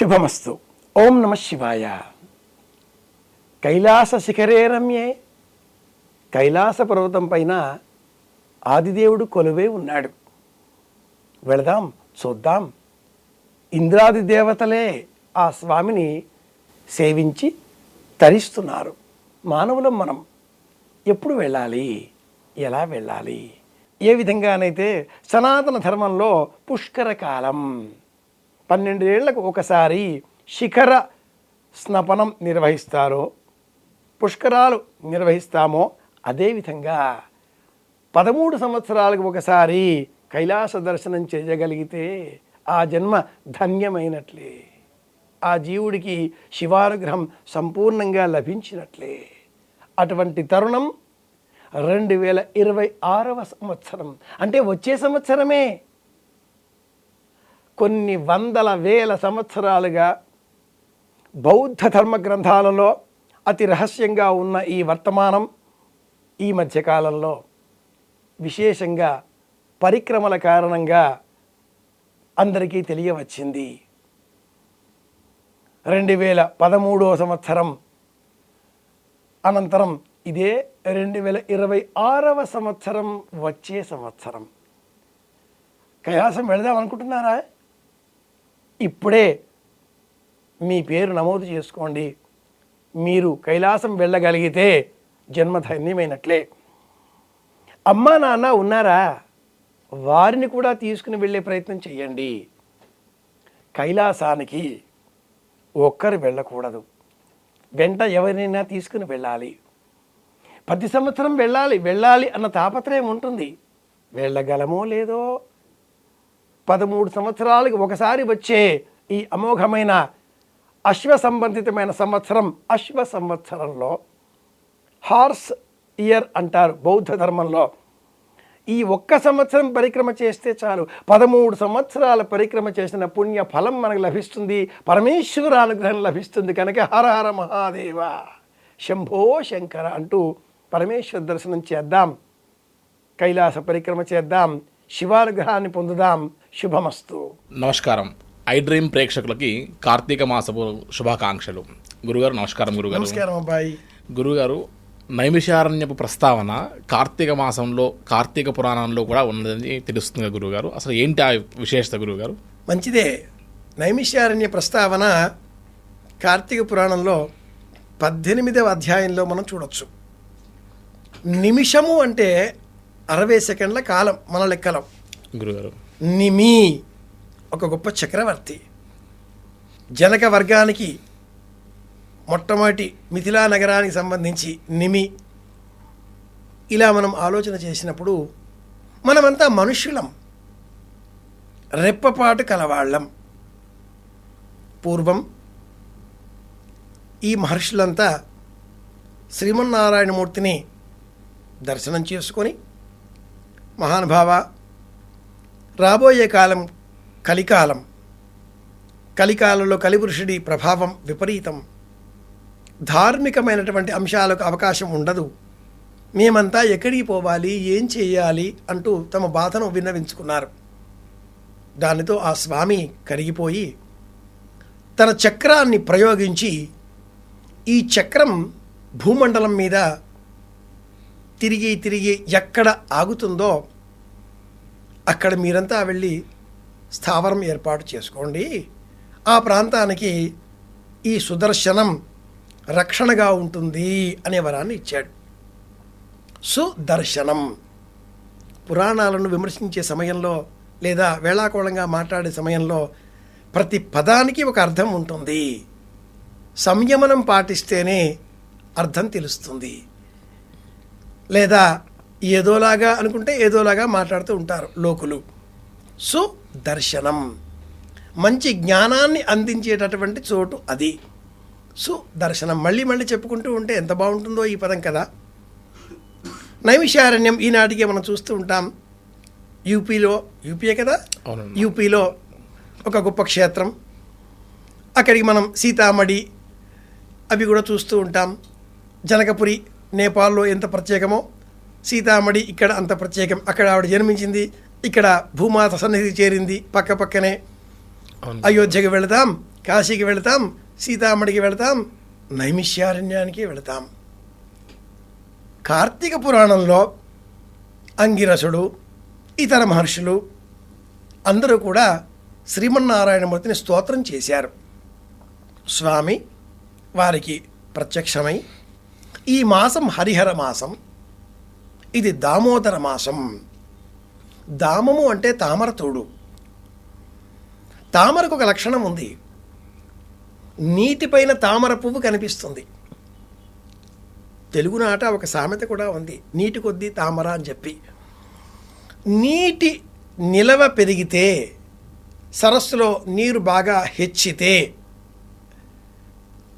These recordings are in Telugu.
శుభమస్తు. ఓం నమ శివాయ. కైలాస శిఖరే రమ్యే. కైలాస పర్వతం పైన ఆదిదేవుడు కొలువే ఉన్నాడు. వెళదాం చూద్దాం. ఇంద్రాది దేవతలే ఆ స్వామిని సేవించి తరిస్తున్నారు. మానవులం మనం. ఎప్పుడు వెళ్ళాలి? ఎలా వెళ్ళాలి? ఏ విధంగానైతే సనాతన ధర్మంలో పుష్కర కాలం. పన్నెండేళ్ళకు ఒకసారి శిఖర స్నపనం నిర్వహిస్తారో పుష్కరాలు నిర్వహిస్తామో అదేవిధంగా పదమూడు సంవత్సరాలకు ఒకసారి కైలాస దర్శనం చేయగలిగితే ఆ జన్మ ధన్యమైనట్లే. ఆ జీవుడికి శివానుగ్రహం సంపూర్ణంగా లభించినట్లే. అటువంటి తరుణం రెండు వేల ఇరవై ఆరవ సంవత్సరం. అంటే వచ్చే సంవత్సరమే కొన్ని వందల వేల సంవత్సరాలుగా బౌద్ధ ధర్మ గ్రంథాలలో అతి రహస్యంగా ఉన్న ఈ వర్తమానం ఈ మధ్యకాలంలో విశేషంగా పరిక్రమల కారణంగా అందరికీ తెలియవచ్చింది. రెండు వేల పదమూడవ సంవత్సరం అనంతరం ఇదే రెండు వేల ఇరవై ఆరవ సంవత్సరం వచ్చే సంవత్సరం. కైలాసం వెళదాం అనుకుంటున్నారా? ఇప్పుడే మీ పేరు నమోదు చేసుకోండి. మీరు కైలాసం వెళ్ళగలిగితే జన్మధన్యమైనట్లే అమ్మా నాన్న ఉన్నారా? వారిని కూడా తీసుకుని వెళ్ళే ప్రయత్నం చేయండి కైలాసానికి ఒక్కరు వెళ్ళకూడదు. వెంట ఎవరినైనా తీసుకుని వెళ్ళాలి. ప్రతి సంవత్సరం వెళ్ళాలి వెళ్ళాలి అన్న తాపత్రయం ఉంటుంది. వెళ్ళగలమో లేదో పదమూడు సంవత్సరాలకు ఒకసారి వచ్చే ఈ అమోఘమైన అశ్వ సంబంధితమైన సంవత్సరం అశ్వ సంవత్సరంలో హార్స్ ఇయర్ అంటారు బౌద్ధ ధర్మంలో. ఈ ఒక్క సంవత్సరం పరిక్రమ చేస్తే చాలు. పదమూడు సంవత్సరాల పరిక్రమ చేసిన పుణ్య ఫలం మనకు లభిస్తుంది. పరమేశ్వర అనుగ్రహం లభిస్తుంది కనుక హర హర మహాదేవ శంభో శంకర అంటూ పరమేశ్వర దర్శనం చేద్దాం. కైలాస పరిక్రమ చేద్దాం. శివానుగ్రహాన్ని పొందుదాం. శుభమస్తు. నమస్కారం. ఐ డ్రీమ్ ప్రేక్షకులకి కార్తీక మాసపు శుభాకాంక్షలు. గురుగారు నమస్కారం గురుగారు. నమస్కారం అబ్బాయి. గురుగారు నైమిషారణ్యపు ప్రస్తావన కార్తీక మాసంలో కార్తీక పురాణంలో కూడా ఉన్నదని తెలుస్తుంది గురుగారు. అసలు ఏంటి ఆ విశేషత గురుగారు? మంచిదే. నైమిష్యారణ్య ప్రస్తావన కార్తీక పురాణంలో పద్దెనిమిదవ అధ్యాయంలో మనం చూడొచ్చు. నిమిషము అంటే అరవై సెకండ్ల కాలం మన లెక్కలో. గురుగారు. నిమి ఒక గొప్ప చక్రవర్తి. జనక వర్గానికి మొట్టమొదటి మిథిలా నగరానికి సంబంధించి నిమి ఇలా మనం ఆలోచన చేసినప్పుడు మనమంతా మనుష్యులం. రెప్పపాటు కలవాళ్ళం. పూర్వం ఈ మహర్షులంతా శ్రీమన్నారాయణమూర్తిని దర్శనం చేసుకొని మహానుభావ రాబోయే కాలం కలికాలం కలికాలంలో కలిపురుషుడి ప్రభావం విపరీతం. ధార్మికమైనటువంటి అంశాలకు అవకాశం ఉండదు. మేమంతా ఎక్కడికి పోవాలి ఏం చేయాలి అంటూ తమ బాధను విన్నవించుకున్నారు. దానితో ఆ స్వామి కరిగిపోయి తన చక్రాన్ని ప్రయోగించి ఈ చక్రం భూమండలం మీద తిరిగి తిరిగి ఎక్కడ ఆగుతుందో అక్కడ మీరంతా వెళ్ళి స్థావరం ఏర్పాటు చేసుకోండి. ఆ ప్రాంతానికి ఈ సుదర్శనం రక్షణగా ఉంటుంది అనే వరాన్ని ఇచ్చాడు. సుదర్శనం. పురాణాలను విమర్శించే సమయంలో లేదా వేళాకోళంగా మాట్లాడే సమయంలో ప్రతి పదానికి ఒక అర్థం ఉంటుంది. సంయమనం పాటిస్తేనే అర్థం తెలుస్తుంది. లేదా ఏదోలాగా అనుకుంటే ఏదోలాగా మాట్లాడుతూ ఉంటారు లోకులు. సుదర్శనం మంచి జ్ఞానాన్ని అందించేటటువంటి చోటు అది. సుదర్శనం మళ్ళీ మళ్ళీ చెప్పుకుంటూ ఉంటే ఎంత బాగుంటుందో ఈ పదం కదా. నైమిషారణ్యం ఈనాటికే మనం చూస్తూ ఉంటాం. యూపీలో యూపీయే కదా? యూపీలో ఒక గొప్ప క్షేత్రం. అక్కడికి మనం సీతామడి అవి కూడా చూస్తూ ఉంటాం. జనకపురి నేపాల్లో ఎంత ప్రత్యేకమో? సీతామడి ఇక్కడ అంత ప్రత్యేకం. అక్కడ ఆవిడ జన్మించింది. ఇక్కడ భూమాత సన్నిధి చేరింది పక్క పక్కనే. అయోధ్యకి వెళదాం కాశీకి వెళతాం సీతామడికి వెళతాం నైమిష్యారణ్యానికి వెళతాం. కార్తీక పురాణంలో అంగిరసుడు ఇతర మహర్షులు అందరూ కూడా శ్రీమన్నారాయణమూర్తిని స్తోత్రం చేశారు. స్వామి వారికి ప్రత్యక్షమై ఈ మాసం హరిహర మాసం. ఇది దామోదర మాసం. దామము అంటే తామర తోడు. తామరకు ఒక లక్షణం ఉంది. నీటిపైన తామర పువ్వు కనిపిస్తుంది. తెలుగునాట ఒక సామెత కూడా ఉంది. నీటి కొద్దీ తామర అని చెప్పి. నీటి నిలవ పెరిగితే సరస్సులో నీరు బాగా హెచ్చితే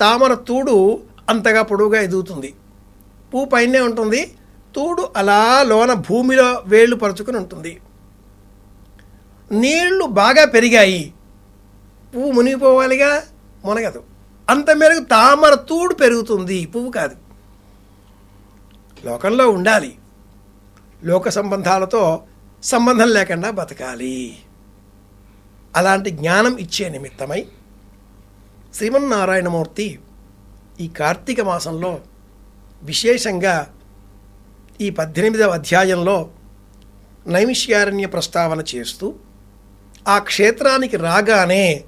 తామర తూడు అంతగా పొడవుగా ఎదుగుతుంది. పువ్వు పైనే ఉంటుంది. తూడు అలా లోన భూమిలో వేళ్ళు పరుచుకుని ఉంటుంది. నీళ్ళు బాగా పెరిగాయి. పువ్వు మునిగిపోవాలిగా మునగదు. అంత మేరకు తామర తూడు పెరుగుతుంది. పువ్వు కాదు. లోకంలో ఉండాలి. లోక సంబంధాలతో సంబంధం లేకుండా బతకాలి. అలాంటి జ్ఞానం ఇచ్చే నిమిత్తమై శ్రీమన్నారాయణమూర్తి ఈ కార్తీక మాసంలో విశేషంగా ఈ పద్దెనిమిదవ అధ్యాయంలో నైమిష్యారణ్య ప్రస్తావన చేస్తూ ఆ క్షేత్రానికి రాగానే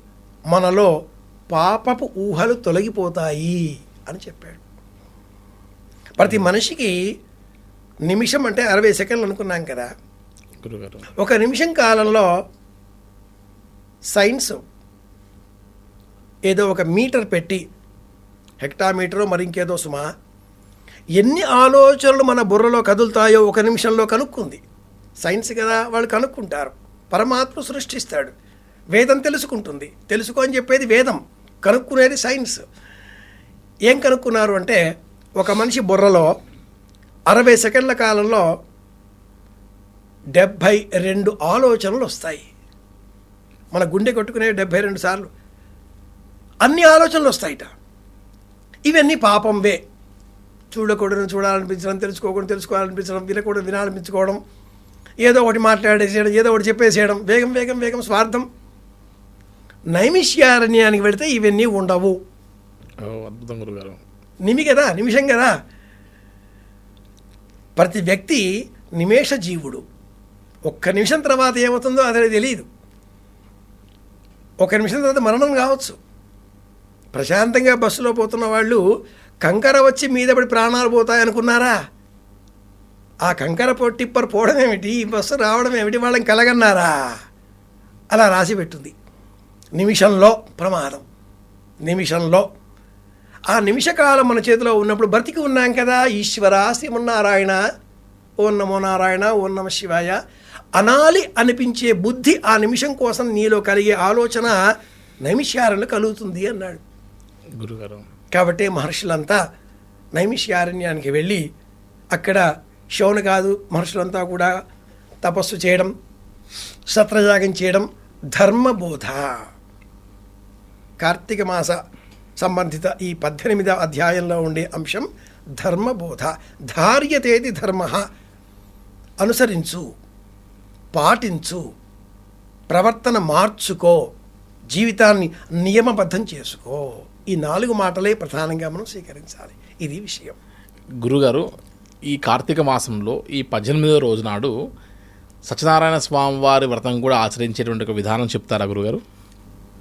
మనలో పాపపు ఊహలు తొలగిపోతాయి అని చెప్పాడు. ప్రతి మనిషికి నిమిషం అంటే అరవై సెకండ్లు అనుకున్నాం కదా. ఒక నిమిషం కాలంలో సైన్స్ ఏదో ఒక మీటర్ పెట్టి హెక్టామీటరో మరి ఇంకేదో సుమా? ఎన్ని ఆలోచనలు మన బుర్రలో కదులుతాయో ఒక నిమిషంలో కనుక్కుంది. సైన్స్ కదా వాళ్ళు కనుక్కుంటారు. పరమాత్మ సృష్టిస్తాడు. వేదం తెలుసుకుంటుంది. తెలుసుకో అని చెప్పేది వేదం. కనుక్కునేది సైన్స్. ఏం కనుక్కున్నారు అంటే ఒక మనిషి బుర్రలో అరవై సెకండ్ల కాలంలో డెబ్భై రెండు ఆలోచనలు వస్తాయి. మన గుండె కొట్టుకునే డెబ్భై రెండు సార్లు. అన్ని ఆలోచనలు వస్తాయిట. ఇవన్నీ పాపంవే చూడకూడదు చూడాలనిపించడం తెలుసుకోకూడదు తెలుసుకోవాలనిపించడం వినకూడదు వినాలనిపించుకోవడం ఏదో ఒకటి మాట్లాడేసేయడం ఏదో ఒకటి చెప్పేసేయడం వేగం వేగం వేగం స్వార్థం. నైమిష్యారణ్యానికి వెళితే ఇవన్నీ ఉండవు. అద్భుతం గురుగారు. నిమి కదా నిమిషం కదా. ప్రతి వ్యక్తి నిమేష జీవుడు. ఒక్క నిమిషం తర్వాత ఏమవుతుందో అదే తెలియదు ఒక నిమిషం తర్వాత మరణం కావచ్చు. ప్రశాంతంగా బస్సులో పోతున్న వాళ్ళు కంకర వచ్చి మీద పడి ప్రాణాలు పోతాయనుకున్నారా? ఆ కంకర పో టిప్పర్ పోవడం ఏమిటి ఈ బస్సు రావడం ఏమిటి వాళ్ళని కలగన్నారా? అలా రాసి పెట్టుంది. నిమిషంలో ప్రమాదం. నిమిషంలో. ఆ నిమిషకాలం మన చేతిలో ఉన్నప్పుడు బ్రతికి ఉన్నాం కదా ఈశ్వర శ్రీమన్నారాయణ ఓం నమో నారాయణ ఓం నమ శివాయ. అనాలి అనిపించే బుద్ధి ఆ నిమిషం కోసం నీలో కలిగే ఆలోచన నైమిష్యారణ్యంలో కలుగుతుంది అన్నాడు. గురుగారు. కాబట్టి మహర్షులంతా నైమిష్యారణ్యానికి వెళ్ళి అక్కడ శివుని కాదు మహర్షులంతా కూడా తపస్సు చేయడం సత్రయాగం చేయడం ధర్మబోధ. కార్తీక మాస సంబంధిత ఈ పద్దెనిమిదవ అధ్యాయంలో ఉండే అంశం ధర్మబోధ. ధార్యతేది ధర్మ. అనుసరించు పాటించు ప్రవర్తన మార్చుకో జీవితాన్ని నియమబద్ధం చేసుకో. ఈ నాలుగు మాటలే ప్రధానంగా మనం స్వీకరించాలి. ఇది విషయం. గురుగారు ఈ కార్తీక మాసంలో ఈ పద్దెనిమిదవ రోజు నాడు సత్యనారాయణ స్వామి వారి వ్రతం కూడా ఆచరించేటువంటి ఒక విధానం చెప్తారా గురుగారు?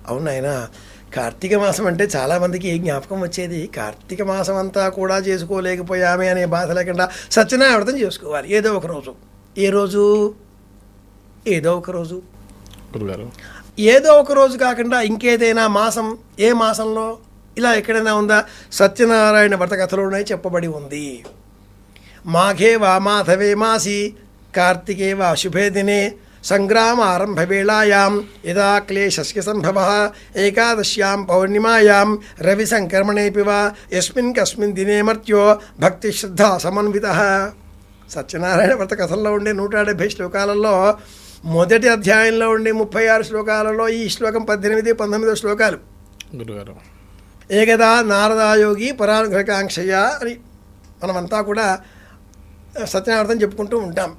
అవునాయన కార్తీక మాసం అంటే చాలామందికి ఏ జ్ఞాపకం వచ్చేది? కార్తీక మాసం అంతా కూడా చేసుకోలేకపోయామే అనే బాధ లేకుండా సత్యనారాయణ వ్రతం చేసుకోవాలి. ఏదో ఒక రోజు. ఏ రోజు? ఏదో ఒక రోజు. గురుగారు. ఏదో ఒక రోజు కాకుండా ఇంకేదైనా మాసం ఏ మాసంలో? ఇలా ఎక్కడైనా ఉందా? సత్యనారాయణ వ్రత కథలోనే చెప్పబడి ఉంది. మాఘే వా మాధవే మాసి కార్తికే వా శుభే దినే సంగ్రామ ఆరంభ వేళాయాం యదా క్లేశస్య సంభవ ఏకాదశ్యాం పౌర్ణిమాయాం రవి సంక్రమణేపి వా యస్మిన్ కస్మిన్ దినే మర్త్యో భక్తి శ్రద్ధ సమన్విత. సత్యనారాయణ వ్రత కథల్లో ఉండే నూట డెబ్భై శ్లోకాలలో మొదటి అధ్యాయంలో ఉండే ముప్పై ఆరు శ్లోకాలలో ఈ శ్లోకం పద్దెనిమిది పంతొమ్మిదో శ్లోకాలు. గురుగారు. ఏకదా నారదాయోగి పరానుగ్రహకాంక్షయ అని మనమంతా కూడా సత్యనారాయణ చెప్పుకుంటూ ఉంటాం.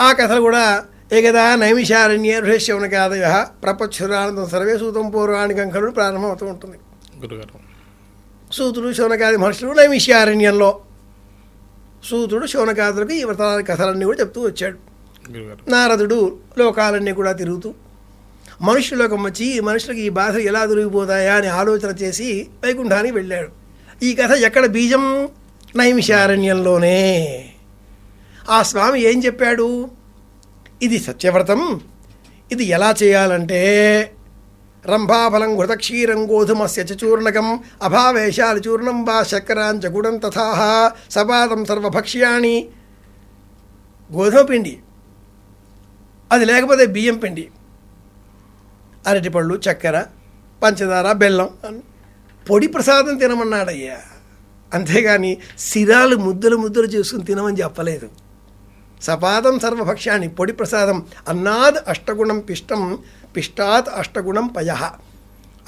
ఆ కథలు కూడా ఏకదా నైమిషారణ్యే ఋషశౌనకాదయ ప్రపచ్చురానందం సర్వే సూతం పౌరాణికం ఖలు ప్రారంభమవుతూ ఉంటుంది. గురుగారు. సూతుడు శౌనకాది మహర్షులు నైమిషారణ్యంలో సూతుడు శౌనకాదులకు ఈ వ్రతాల కథలన్నీ కూడా చెప్తూ వచ్చాడు. నారదుడు లోకాలన్నీ కూడా తిరుగుతూ మనుషులకు వచ్చి మనుషులకు ఈ బాధలు ఎలా దొరికిపోతాయా అని ఆలోచన చేసి వైకుంఠానికి వెళ్ళాడు. ఈ కథ ఎక్కడ బీజం నైమిషారణ్యంలోనే. ఆ స్వామి ఏం చెప్పాడు? ఇది సత్యవ్రతం. ఇది ఎలా చేయాలంటే రంభాఫలం ఘృతక్షీరం గోధుమస్య చ చూర్ణకం అభావేశాలి చూర్ణం వా శక్కరాంచ గుడం తథా సపాదం సర్వభక్ష్యాణి. గోధుమ పిండి అది లేకపోతే బియ్యం పిండి. అరటిపళ్ళు చక్కెర పంచదార బెల్లం అని పొడి ప్రసాదం తినమన్నాడయ్యా. అంతేగాని సిరాలు ముద్దలు ముద్దలు చేసుకుని తినమని చెప్పలేదు. సపాదం సర్వభక్ష్యాన్ని పొడి ప్రసాదం అన్నాద్ అష్టగుణం పిష్టం పిష్టాత్ అష్టగుణం పయ.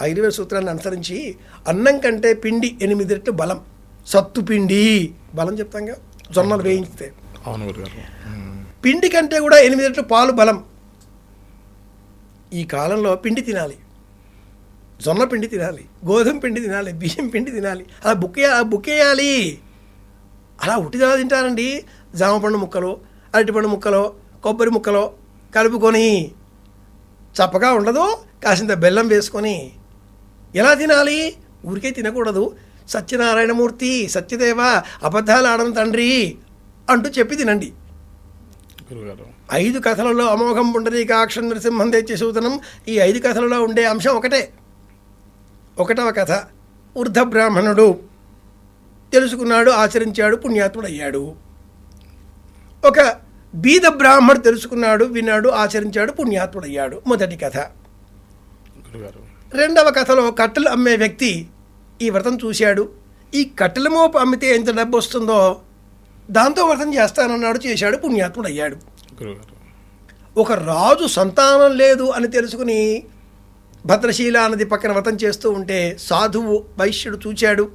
ఆయుర్వేద సూత్రాన్ని అనుసరించి అన్నం కంటే పిండి ఎనిమిది రెట్లు బలం. సత్తు పిండి. బలం చెప్తాంగా జొన్నలు వేయించితే. అవును. పిండి కంటే కూడా ఎనిమిది రెట్లు పాలు బలం. ఈ కాలంలో పిండి తినాలి. జొన్న పిండి తినాలి. గోధుమ పిండి తినాలి. బియ్యం పిండి తినాలి. అలా బుక్ బుక్కేయాలి. అలా ఉట్టిదా తింటారండి. జామపండు ముక్కలు అరటిపండు ముక్కలు కొబ్బరి ముక్కలు కలుపుకొని చప్పగా ఉండదు. కాసింత బెల్లం వేసుకొని ఎలా తినాలి? ఊరికే తినకూడదు. సత్యనారాయణమూర్తి సత్యదేవ అబద్ధాలు ఆడడం తండ్రి అంటూ చెప్పి తినండి. ఐదు కథలలో అమోఘం పుండరీకాక్షం నరసింహం తెచ్చి సూతనం. ఈ ఐదు కథలలో ఉండే అంశం ఒకటే. ఒకటవ కథ వృద్ధ బ్రాహ్మణుడు తెలుసుకున్నాడు ఆచరించాడు పుణ్యాత్ముడయ్యాడు. ఒక బీద బ్రాహ్మణుడు తెలుసుకున్నాడు విన్నాడు ఆచరించాడు పుణ్యాత్ముడయ్యాడు. మొదటి కథ. రెండవ కథలో కట్టెలు అమ్మే వ్యక్తి ఈ వ్రతం చూశాడు. ఈ కట్టెల మోపు అమ్మితే ఎంత డబ్బు వస్తుందో దాంతో వ్రతం చేస్తానన్నాడు చేశాడు పుణ్యాత్ముడయ్యాడు గురుగారు ఒక రాజు సంతానం లేదు అని తెలుసుకుని భద్రశీల నది పక్కన వ్రతం చేస్తూ ఉంటే సాధువు వైశ్యుడు చూచాడు.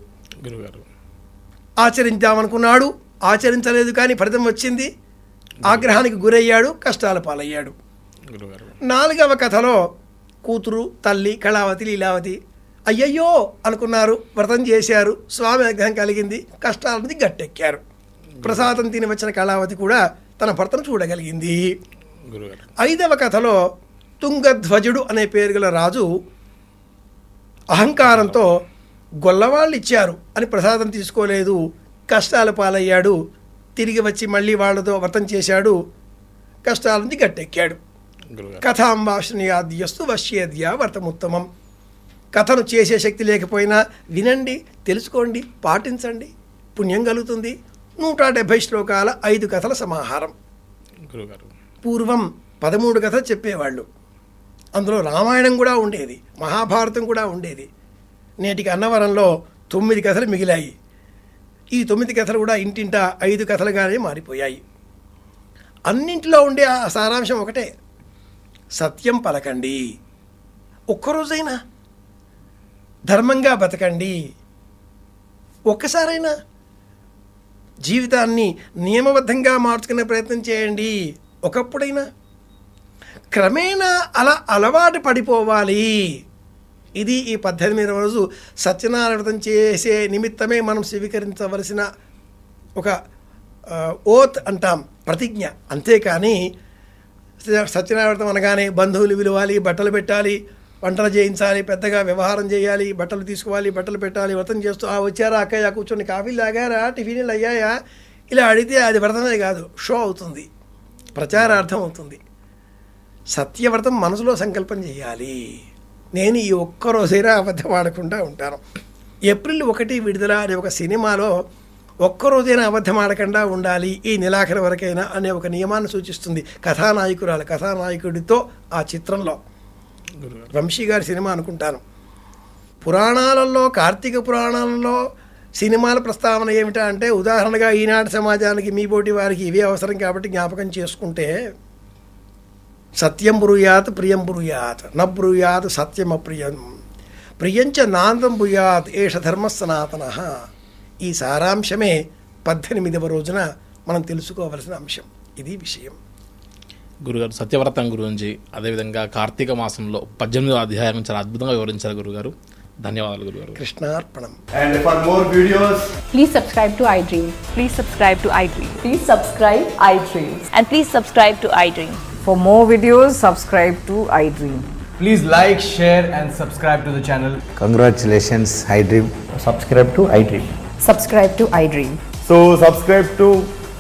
గురుగారు ఆచరించామనుకున్నాడు ఆచరించలేదు కానీ ఫలితం వచ్చింది. ఆగ్రహానికి గురయ్యాడు కష్టాల పాలయ్యాడు. నాలుగవ కథలో కూతురు తల్లి కళావతి లీలావతి అయ్యయ్యో అనుకున్నారు వ్రతం చేశారు స్వామి అనుగ్రహం కలిగింది కష్టాల నుంచి గట్టెక్కారు. ప్రసాదం తిని వచ్చిన కళావతి కూడా తన భర్తను చూడగలిగింది. ఐదవ కథలో తుంగధ్వజుడు అనే పేరు గల రాజు అహంకారంతో గొల్లవాళ్ళు ఇచ్చారు అని ప్రసాదం తీసుకోలేదు. కష్టాల పాలయ్యాడు. తిరిగి వచ్చి మళ్ళీ వాళ్ళతో వ్రతం చేశాడు. కష్టాల నుంచి గట్టెక్కాడు. గురుగారు. కథాంబాషణీయాద్యస్తు వశ్యేద్య వ్రతముత్తమం. కథను చేసే శక్తి లేకపోయినా వినండి తెలుసుకోండి పాటించండి. పుణ్యం కలుగుతుంది. నూట డెబ్భై శ్లోకాల ఐదు కథల సమాహారం. పూర్వం పదమూడు కథలు చెప్పేవాళ్ళు. అందులో రామాయణం కూడా ఉండేది మహాభారతం కూడా ఉండేది. నేటికి అన్నవరంలో తొమ్మిది కథలు మిగిలాయి. ఈ తొమ్మిది కథలు కూడా ఇంటింటా ఐదు కథలుగానే మారిపోయాయి. అన్నింటిలో ఉండే ఆ సారాంశం ఒకటే. సత్యం పలకండి. ఒక్కరోజైనా ధర్మంగా బతకండి. ఒక్కసారైనా జీవితాన్ని నియమబద్ధంగా మార్చుకునే ప్రయత్నం చేయండి. ఒకప్పుడైనా క్రమేణా అలా అలవాటు పడిపోవాలి. ఇది ఈ పద్దెనిమిదవ రోజు సత్యనారాయణ చేసే నిమిత్తమే మనం స్వీకరించవలసిన ఒక ఓత్ అంటాం ప్రతిజ్ఞ. అంతేకాని సత్యనారాయణ అనగానే బంధువులు విలువాలి బట్టలు పెట్టాలి వంటలు చేయించాలి పెద్దగా వ్యవహారం చేయాలి బట్టలు తీసుకోవాలి బట్టలు పెట్టాలి వ్రతం చేస్తూ ఆ వచ్చారా అక్కయ్య కూర్చొని కాఫీలు తాగారా టిఫిన్లు అయ్యాయా? ఇలా అడిగితే అది వ్రతమే కాదు షో అవుతుంది ప్రచారార్థం అవుతుంది. సత్యవ్రతం మనసులో సంకల్పం చేయాలి. నేను ఈ ఒక్క రోజైనా అబద్ధం ఆడకుండా ఉంటాను. ఏప్రిల్ ఒకటి విడుదల అనే ఒక సినిమాలో ఒక్కరోజైనా అబద్ధం ఆడకుండా ఉండాలి ఈ నెలాఖరి వరకైనా అనే ఒక నియమాన్ని సూచిస్తుంది కథానాయకురాలు కథానాయకుడితో ఆ చిత్రంలో. వంశీ గారి సినిమా అనుకుంటాను. పురాణాలలో కార్తీక పురాణాలలో సినిమాల ప్రస్తావన ఏమిటా అంటే ఉదాహరణగా ఈనాటి సమాజానికి మీ పోటీ వారికి ఇవే అవసరం కాబట్టి జ్ఞాపకం చేసుకుంటే సత్యం బ్రూయాత్ ప్రియం బ్రూయాత్ న బ్రూయాత్ సత్యం అప్రియం ప్రియంచ నాందం బ్రూయాత్ ఏష ధర్మ సనాతన. ఈ సారాంశమే పద్దెనిమిదవ రోజున మనం తెలుసుకోవలసిన అంశం. ఇది విషయం. గురుగారు సత్యవ్రతం గురించి అదేవిధంగా కార్తీక మాసంలో పద్దెనిమిదో అధ్యాయం చాలా అద్భుతంగా వివరించారు గురుగారు ధన్యవాదాలు గురుగారు కృష్ణార్పణం And for more videos, Please subscribe to iDream. Please subscribe to iDream. Please subscribe iDreams. And please subscribe to iDream. For more videos, subscribe to iDream. please like, share, and subscribe to the channel. Congratulations, iDream. Subscribe to iDream. Subscribe to iDream. So, subscribe to iDream Media. I